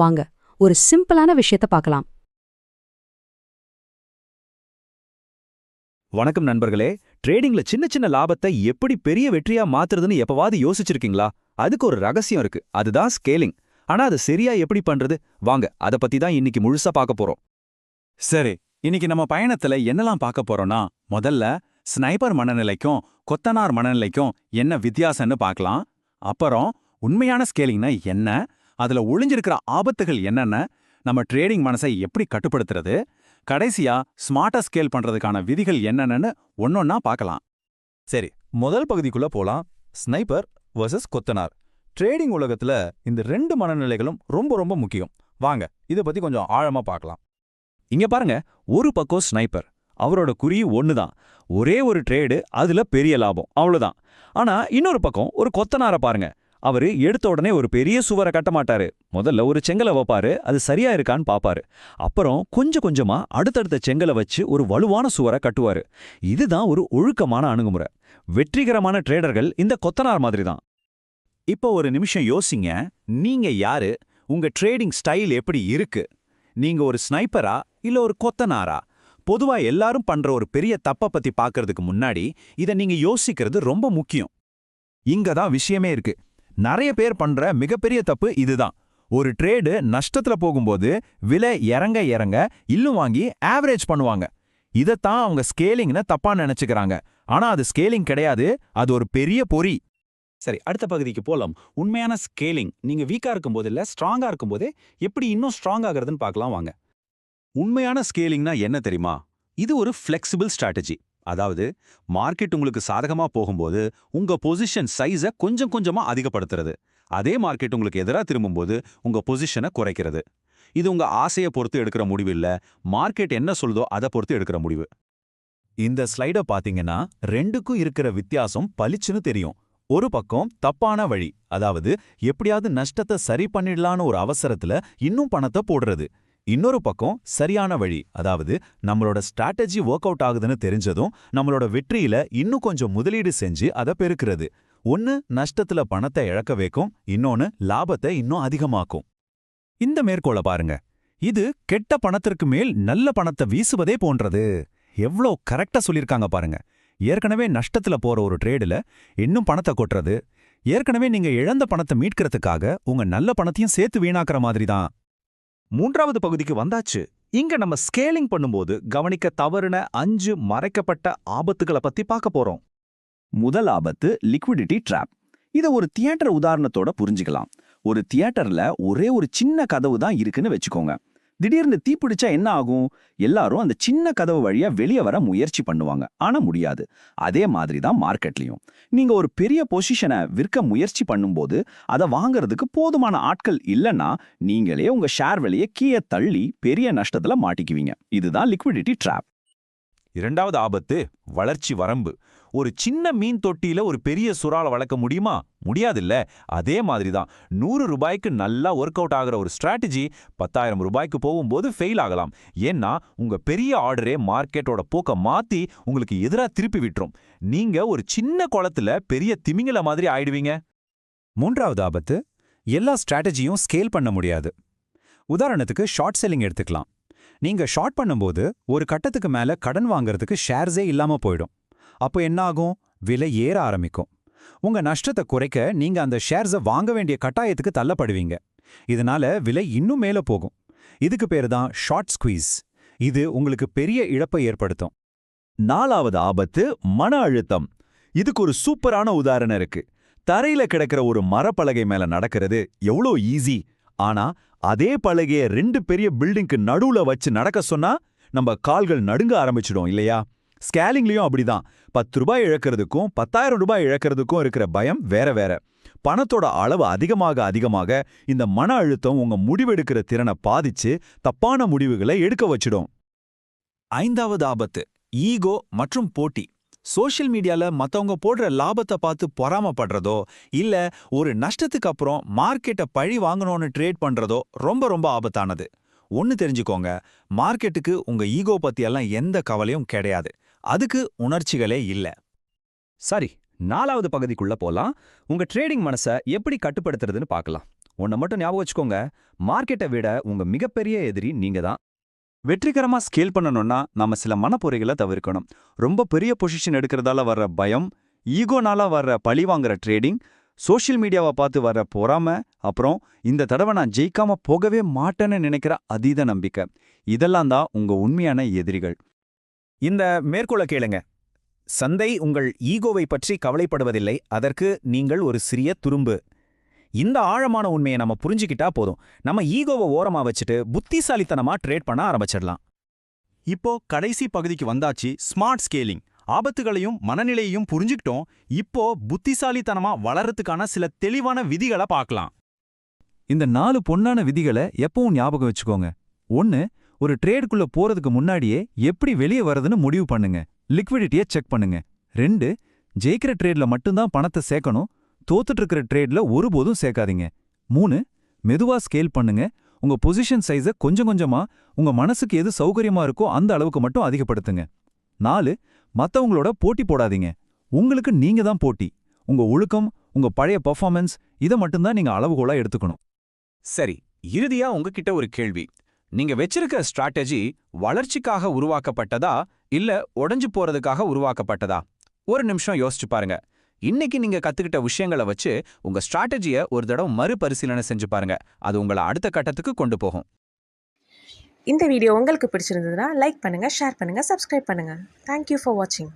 வாங்க ஒரு சிம்பிளான விஷயத்த பார்க்கலாம். வணக்கம் நண்பர்களே. ட்ரேடிங்ல சின்ன சின்ன லாபத்தை எப்படி பெரிய வெற்றியா மாத்துறதுன்னு எப்பவாவது யோசிச்சிருக்கீங்களா? அதுக்கு ஒரு ரகசியம் இருக்கு. அதுதான் ஸ்கேலிங் ஆனா அது சரியா எப்படி பண்றது? வாங்க அத பத்தி தான் இன்னைக்கு முழுசா பார்க்க போறோம். சரி இன்னைக்கு நம்ம பயணத்துல என்னலாம் பார்க்க போறோம்னா முதல்ல ஸ்னைப்பர் மனநிலைக்கும் கொத்தனார் மனநிலைக்கும் என்ன வித்தியாசம்னு பார்க்கலாம். அப்புறம் உண்மையான ஸ்கேலிங்னா என்ன? அதுல ஒளிஞ்சிருக்கிற ஆபத்துகள் என்னென்ன? நம்ம ட்ரேடிங் மனசை எப்படி கட்டுப்படுத்துறது? கடைசியா ஸ்மார்ட்டா ஸ்கேல் பண்றதுக்கான விதிகள் என்னென்னு ஒன்னொன்னா பார்க்கலாம். சரி முதல் பகுதிக்குள்ள போலாம். ஸ்னைப்பர் வர்சஸ் கொத்தனார். ட்ரேடிங் உலகத்துல இந்த ரெண்டு மனநிலைகளும் ரொம்ப ரொம்ப முக்கியம். வாங்க இத பத்தி கொஞ்சம் ஆழமா பார்க்கலாம். இங்க பாருங்க ஒரு பக்கம் ஸ்னைப்பர் அவரோட குறி ஒண்ணுதான். ஒரே ஒரு ட்ரேடு அதுல பெரிய லாபம் அவ்வளவுதான். ஆனா இன்னொரு பக்கம் ஒரு கொத்தனார பாருங்க. அவரு எடுத்த உடனே ஒரு பெரிய சுவரை கட்ட மாட்டாரு. முதல்ல ஒரு செங்கலை வைப்பாரு அது சரியா இருக்கான்னு பாப்பாரு. அப்புறம் கொஞ்சம் கொஞ்சமா அடுத்தடுத்த செங்கலை வச்சு ஒரு வலுவான சுவரை கட்டுவாரு. இதுதான் ஒரு ஒழுக்கமான அணுகுமுறை. வெற்றிகரமான ட்ரேடர்கள் இந்த கொத்தனார் மாதிரி தான் இப்போ ஒரு நிமிஷம் யோசிங்க. நீங்க யாரு? உங்க ட்ரேடிங் ஸ்டைல் எப்படி இருக்கு? நீங்க ஒரு ஸ்னைப்பரா இல்ல ஒரு கொத்தனாரா? பொதுவா எல்லாரும் பண்ற ஒரு பெரிய தப்ப பத்தி பாக்கிறதுக்கு முன்னாடி இத நீங்க யோசிக்கிறது ரொம்ப முக்கியம். இங்க தான் விஷயமே இருக்கு. நிறைய பேர் பண்ற மிகப்பெரிய தப்பு இதுதான். ஒரு ட்ரேடு நஷ்டத்துல போகும்போது விலை இறங்க இறங்க இல்லும் வாங்கி ஆவரேஜ் பண்ணுவாங்க. இதைத்தான் அவங்க ஸ்கேலிங்னு தப்பா நினைச்சுக்கிறாங்க. ஆனா அது ஸ்கேலிங் கிடையாது. அது ஒரு பெரிய பொறி. சரி அடுத்த பகுதிக்கு போலாம். உண்மையான ஸ்கேலிங் நீங்க வீக்கா இருக்கும்போது இல்ல ஸ்ட்ராங்கா இருக்கும்போதே எப்படி இன்னும் ஸ்ட்ராங் ஆகுறதுன்னு பார்க்கலாம் வாங்க. உண்மையான ஸ்கேலிங்னா என்ன தெரியுமா? இது ஒரு ஃப்ளெக்சிபிள் ஸ்ட்ராட்டஜி அதாவது மார்க்கெட் உங்களுக்கு சாதகமா போகும்போது உங்க பொசிஷன் சைஸை கொஞ்சம் கொஞ்சமா அதிகப்படுத்துறது. அதே மார்க்கெட் உங்களுக்கு எதிராக திரும்பும்போது உங்க பொசிஷனை குறைக்கிறது. இது உங்க ஆசையை பொறுத்து எடுக்கிற முடிவு இல்லை. மார்க்கெட் என்ன சொல்லுதோ அதை பொறுத்து எடுக்கிற முடிவு. இந்த ஸ்லைட பாத்தீங்கன்னா ரெண்டுக்கும் இருக்கிற வித்தியாசம் பளிச்சுன்னு தெரியும். ஒரு பக்கம் தப்பான வழி அதாவது எப்படியாவது நஷ்டத்தை சரி பண்ணிடலான்னு ஒரு அவசரத்துல இன்னும் பணத்தை போடுறது. இன்னொரு பக்கம் சரியான வழி அதாவது நம்மளோட ஸ்ட்ராட்டஜி ஒர்க் அவுட் ஆகுதுன்னு தெரிஞ்சதும் நம்மளோட வெற்றியில இன்னும் கொஞ்சம் முதலீடு செஞ்சு அதை பெருக்கிறது. ஒன்னு நஷ்டத்துல பணத்தை இழக்க வைக்கும் இன்னொன்னு லாபத்தை இன்னும் அதிகமாக்கும். இந்த மேற்கோளை பாருங்க. இது கெட்ட பணத்திற்கு மேல் நல்ல பணத்தை வீசுவதே போன்றது. எவ்ளோ கரெக்டா சொல்லிருக்காங்க பாருங்க. ஏற்கனவே நஷ்டத்துல போற ஒரு ட்ரேடுல இன்னும் பணத்தை கொட்டுறது. ஏற்கனவே நீங்க இழந்த பணத்தை மீட்கிறதுக்காக உங்க நல்ல பணத்தையும் சேர்த்து வீணாக்குற மாதிரி தான். மூன்றாவது பகுதிக்கு வந்தாச்சு. இங்க நம்ம ஸ்கேலிங் பண்ணும்போது கவனிக்க தவறுன அஞ்சு மறைக்கப்பட்ட ஆபத்துகளை பத்தி பார்க்க போறோம். முதல் ஆபத்து லிக்விடிட்டி ட்ராப் இத ஒரு தியேட்டர் உதாரணத்தோட புரிஞ்சுக்கலாம். ஒரு தியேட்டர்ல ஒரே ஒரு சின்ன கதவு தான் இருக்குன்னு வச்சுக்கோங்க. திடீர்னு தீப்பிடிச்சா என்ன ஆகும்? எல்லாரும் அந்த சின்ன கதவு வழியா வெளியே வர முயற்சி பண்ணுவாங்க. ஆனா முடியாது. அதே மாதிரி தான் மார்க்கெட்லயும். நீங்க ஒரு பெரிய பொசிஷனை விற்க முயற்சி பண்ணும்போது அதை வாங்குறதுக்கு போதுமான ஆட்கள் இல்லைன்னா நீங்களே உங்க ஷேர் விலையை கீழே தள்ளி பெரிய நஷ்டத்துல மாட்டிக்குவீங்க. இதுதான் லிக்விடிட்டி ட்ராப் இரண்டாவது ஆபத்து வளர்ச்சி வரம்பு. ஒரு சின்ன மீன் தொட்டியில ஒரு பெரிய சுறால வளர்க்க முடியுமா? முடியாதுல்ல. அதே மாதிரி தான் நூறு ரூபாய்க்கு நல்லா ஒர்க் அவுட் ஆகிற ஒரு ஸ்ட்ராட்டஜி பத்தாயிரம் ரூபாய்க்கு போகும்போது ஃபெயில் ஆகலாம். ஏன்னா உங்க பெரிய ஆர்டரே மார்க்கெட்டோட போக்க மாத்தி உங்களுக்கு எதிரா திருப்பி விட்டுரும். நீங்க ஒரு சின்ன குளத்துல பெரிய திமிங்கல மாதிரி ஆயிடுவீங்க. மூன்றாவது ஆபத்து எல்லா ஸ்ட்ராட்டஜியும் ஸ்கேல் பண்ண முடியாது. உதாரணத்துக்கு ஷார்ட் செல்லிங் எடுத்துக்கலாம். நீங்க ஷார்ட் பண்ணும்போது ஒரு கட்டத்துக்கு மேல கடன் வாங்குறதுக்கு ஷேர்ஸே இல்லாம போயிடும். அப்போ என்ன ஆகும் விலை ஏற ஆரம்பிக்கும். உங்க நஷ்டத்தை குறைக்க நீங்க அந்த ஷேர்ஸை வாங்க வேண்டிய கட்டாயத்துக்கு தள்ளப்படுவீங்க. இதனால விலை இன்னும் மேல போகும். இதுக்கு பேரு தான் ஷார்ட் ஸ்குவீஸ் இது உங்களுக்கு பெரிய இழப்பை ஏற்படுத்தும். நாலாவது ஆபத்து மன அழுத்தம். இதுக்கு ஒரு சூப்பரான உதாரணம் இருக்கு. தரையில கிடக்கிற ஒரு மரப்பலகை மேல நடக்கிறது எவ்வளோ ஈஸி ஆனா அதே பலகைய ரெண்டு பெரிய பில்டிங்க்கு நடுவுல வச்சு நடக்க சொன்னா நம்ம கால்கள் நடுங்க ஆரம்பிச்சிடும் இல்லையா? ஸ்கேலிங்லயும் அப்படிதான். பத்து ரூபாய் இழக்கிறதுக்கும் பத்தாயிரம் ரூபாய் இழக்கிறதுக்கும் இருக்கிற பயம் வேற வேற. பணத்தோட அளவு அதிகமாக அதிகமாக இந்த மன அழுத்தம் உங்க முடிவெடுக்கிற திறனை பாதிச்சு தப்பான முடிவுகளை எடுக்க வச்சிடும். ஐந்தாவது ஆபத்து ஈகோ மற்றும் போட்டி. சோஷியல் மீடியால மத்தவங்க போடுற லாபத்தை பார்த்து பொறாமப்படுறதோ இல்ல ஒரு நஷ்டத்துக்கு அப்புறம் மார்க்கெட்டை பழி வாங்கணும்னு ட்ரேட் பண்றதோ ரொம்ப ரொம்ப ஆபத்தானது. ஒன்னு தெரிஞ்சுக்கோங்க மார்க்கெட்டுக்கு உங்க ஈகோ பத்தியெல்லாம் எந்த கவலையும் கிடையாது. அதுக்கு உணர்ச்சிகளே இல்ல. சரி நாலாவது பகுதிக்குள்ள போலாம். உங்க ட்ரேடிங் மனசை எப்படி கட்டுப்படுத்துறதுன்னு பார்க்கலாம் ஒன்ன மட்டும் ஞாபகம் வச்சுக்கோங்க. மார்க்கெட்டை விட உங்க மிகப்பெரிய எதிரி நீங்க தான். வெற்றிகரமா ஸ்கேல் பண்ணணும்னா நாம சில மனப்பொறைகளை தவிர்க்கணும். ரொம்ப பெரிய பொசிஷன் எடுக்கிறதால வர்ற பயம் ஈகோனால வர்ற பழி வாங்குற ட்ரேடிங் சோஷியல் மீடியாவை பார்த்து வர்ற பொறாம அப்புறம் இந்த தடவை நான் ஜெயிக்காம போகவே மாட்டேன்னு நினைக்கிற அதீத நம்பிக்கை. இதெல்லாம் தான் உங்க உண்மையான எதிரிகள். இந்த மேற்கோளை கேளுங்க. சந்தை உங்கள் ஈகோவை பற்றி கவலைப்படுவதில்லை. அதற்கு நீங்கள் ஒரு சிறிய துரும்பு. இந்த ஆழமான உண்மையை நம்ம புரிஞ்சுக்கிட்டா போதும். நம்ம ஈகோவை ஓரமா வச்சுட்டு புத்திசாலித்தனமா ட்ரேட் பண்ண ஆரம்பிச்சிடலாம். இப்போ கடைசி பகுதிக்கு வந்தாச்சு ஸ்மார்ட் ஸ்கேலிங். ஆபத்துகளையும் மனநிலையையும் புரிஞ்சுக்கிட்டோம். இப்போ புத்திசாலித்தனமா வளர்றதுக்கான சில தெளிவான விதிகளை பார்க்கலாம். இந்த நாலு பொன்னான விதிகளை எப்பவும் ஞாபகம் வச்சுக்கோங்க. ஒன்னு ஒரு ட்ரேடுக்குள்ள போறதுக்கு முன்னாடியே எப்படி வெளியே வரதுன்னு முடிவு பண்ணுங்க. லிக்விடிட்டியை செக் பண்ணுங்க. ரெண்டு ஜெயிக்கிற ட்ரேட்ல மட்டும்தான் பணத்தை சேர்க்கணும். தோத்துட்டு இருக்கிற ட்ரேட்ல ஒருபோதும் சேர்க்காதீங்க. மூணு மெதுவா ஸ்கேல் பண்ணுங்க. உங்க பொசிஷன் சைஸை கொஞ்சம் கொஞ்சமா உங்க மனசுக்கு எது சௌகரியமா இருக்கோ அந்த அளவுக்கு மட்டும் அதிகப்படுத்துங்க. நாலு மத்தவங்களோட போட்டி போடாதீங்க. உங்களுக்கு நீங்க தான் போட்டி. உங்க ஒழுக்கம் உங்க பழைய பர்ஃபார்மன்ஸ் இதை மட்டும்தான் நீங்க அளவுகோலா எடுத்துக்கணும். சரி இறுதியா உங்ககிட்ட ஒரு கேள்வி. நீங்க வச்சிருக்க ஸ்ட்ராட்டஜி வளர்ச்சிக்காக உருவாக்கப்பட்டதா இல்ல உடைஞ்சு போறதுக்காக உருவாக்கப்பட்டதா? ஒரு நிமிஷம் யோசிச்சு பாருங்க. இன்னைக்கு நீங்க கத்துக்கிட்ட விஷயங்களை வச்சு உங்க ஸ்ட்ராட்டஜியை ஒரு தடவை மறுபரிசீலனை செஞ்சு பாருங்க. அது உங்களை அடுத்த கட்டத்துக்கு கொண்டு போகும். இந்த வீடியோ உங்களுக்கு பிடிச்சிருந்ததுன்னா லைக் பண்ணுங்க ஷேர் பண்ணுங்க சப்ஸ்கிரைப் பண்ணுங்க. தேங்க்யூ ஃபார் வாட்சிங்